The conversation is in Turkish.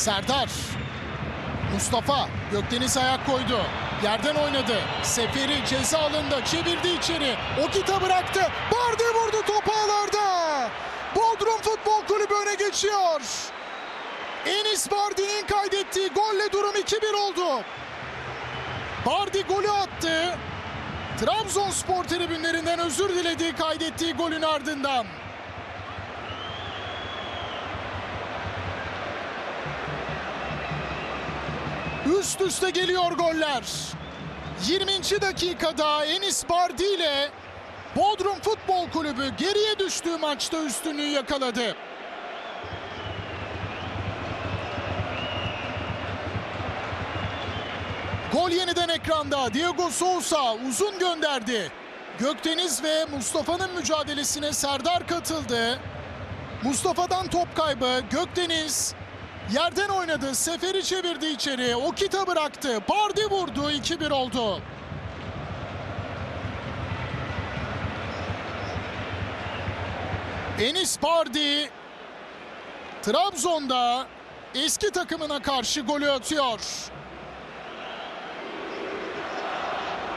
Serdar. Mustafa Gökdeniz ayak koydu. Yerden oynadı. Seferi ceza alında çevirdi içeri. Okita bıraktı. Bardi vurdu topu ağlarda. Bodrum Futbol Kulübü öne geçiyor. Enis Bardi'nin kaydettiği golle durum 2-1 oldu. Bardi golü attı. Trabzonspor tribünlerinden özür dilediği kaydettiği golün ardından. Üst üste geliyor goller. 20. dakikada Enis Bardi ile Bodrum Futbol Kulübü geriye düştüğü maçta üstünlüğü yakaladı. Gol yeniden ekranda. Diego Souza uzun gönderdi. Gökdeniz ve Mustafa'nın mücadelesine Serdar katıldı. Mustafa'dan top kaybı. Gökdeniz yerden oynadı. Seferi çevirdi içeri. Okita bıraktı. Bardi vurdu. 2-1 oldu. Enis Bardi Trabzon'da eski takımına karşı golü atıyor.